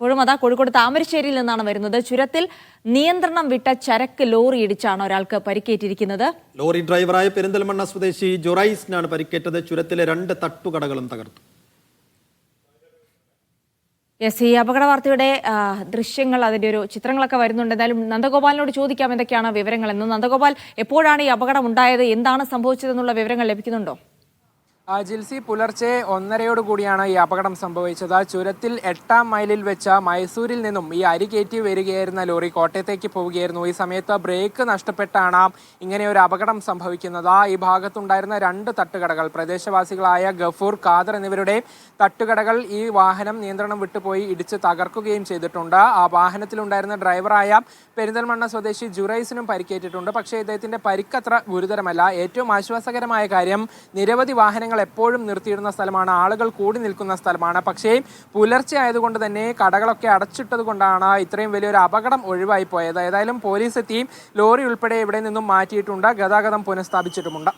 ഇപ്പോഴും അതാ കോഴിക്കോട് താമരശ്ശേരിയിൽ നിന്നാണ് വരുന്നത്. ചുരത്തിൽ നിയന്ത്രണം വിട്ട ചരക്ക് ലോറി ഇടിച്ചാണ് ഒരാൾക്ക് പരിക്കേറ്റിരിക്കുന്നത്. ലോറി ഡ്രൈവറായ പെരിന്തൽമണ്ണ സ്വദേശി ജൊറൈസിനാണ് പരിക്കേറ്റത്. ചുരത്തിലെ രണ്ട് തട്ടുകടകളും തകർത്തു. യെസ് ഈ അപകട വാർത്തയുടെ ദൃശ്യങ്ങൾ അതിന്റെ ഒരു ചിത്രങ്ങളൊക്കെ വരുന്നുണ്ട്. എന്തായാലും നന്ദഗോപാലിനോട് ചോദിക്കാം എന്തൊക്കെയാണ് വിവരങ്ങൾ എന്ന്. നന്ദഗോപാൽ എപ്പോഴാണ് ഈ അപകടം ഉണ്ടായത്? എന്താണ് സംഭവിച്ചതെന്നുള്ള വിവരങ്ങൾ ലഭിക്കുന്നുണ്ടോ? ജിൽസി പുലർച്ചെ ഒന്നരയോട് കൂടിയാണ് ഈ അപകടം സംഭവിച്ചത്. ചുരത്തിൽ എട്ടാം മൈലിൽ വെച്ച മൈസൂരിൽ നിന്നും ഈ അരി കയറ്റി വരികയായിരുന്ന ലോറി കോട്ടയത്തേക്ക് പോവുകയായിരുന്നു. ഈ സമയത്ത് ബ്രേക്ക് നഷ്ടപ്പെട്ടാണ് ഇങ്ങനെ ഒരു അപകടം സംഭവിക്കുന്നത്. ഈ ഭാഗത്തുണ്ടായിരുന്ന രണ്ട് തട്ടുകടകൾ പ്രദേശവാസികളായ ഗഫൂർ ഖാദർ എന്നിവരുടെ തട്ടുകടകൾ ഈ വാഹനം നിയന്ത്രണം വിട്ടുപോയി ഇടിച്ച് തകർക്കുകയും ചെയ്തിട്ടുണ്ട്. ആ വാഹനത്തിലുണ്ടായിരുന്ന ഡ്രൈവറായ പെരിന്തൽമണ്ണ സ്വദേശി ജുറൈസിനും പരിക്കേറ്റിട്ടുണ്ട്. പക്ഷേ ഇദ്ദേഹത്തിന്റെ പരിക്കത്ര ഗുരുതരമല്ല. ഏറ്റവും ആശ്വാസകരമായ കാര്യം നിരവധി വാഹനങ്ങൾ എപ്പോഴും നിർത്തിയിടുന്ന സ്ഥലമാണ് ആളുകൾ കൂടി നിൽക്കുന്ന സ്ഥലമാണ്. പക്ഷേ പുലർച്ചെ ആയതുകൊണ്ട് തന്നെ കടകളൊക്കെ അടച്ചിട്ടത് കൊണ്ടാണ് ഇത്രയും വലിയൊരു അപകടം ഒഴിവായി പോയത്. ഏതായാലും പോലീസ് എത്തിയും ലോറി ഉൾപ്പെടെ ഇവിടെ നിന്നും മാറ്റിയിട്ടുണ്ട്. ഗതാഗതം പുനഃസ്ഥാപിച്ചിട്ടുമുണ്ട്.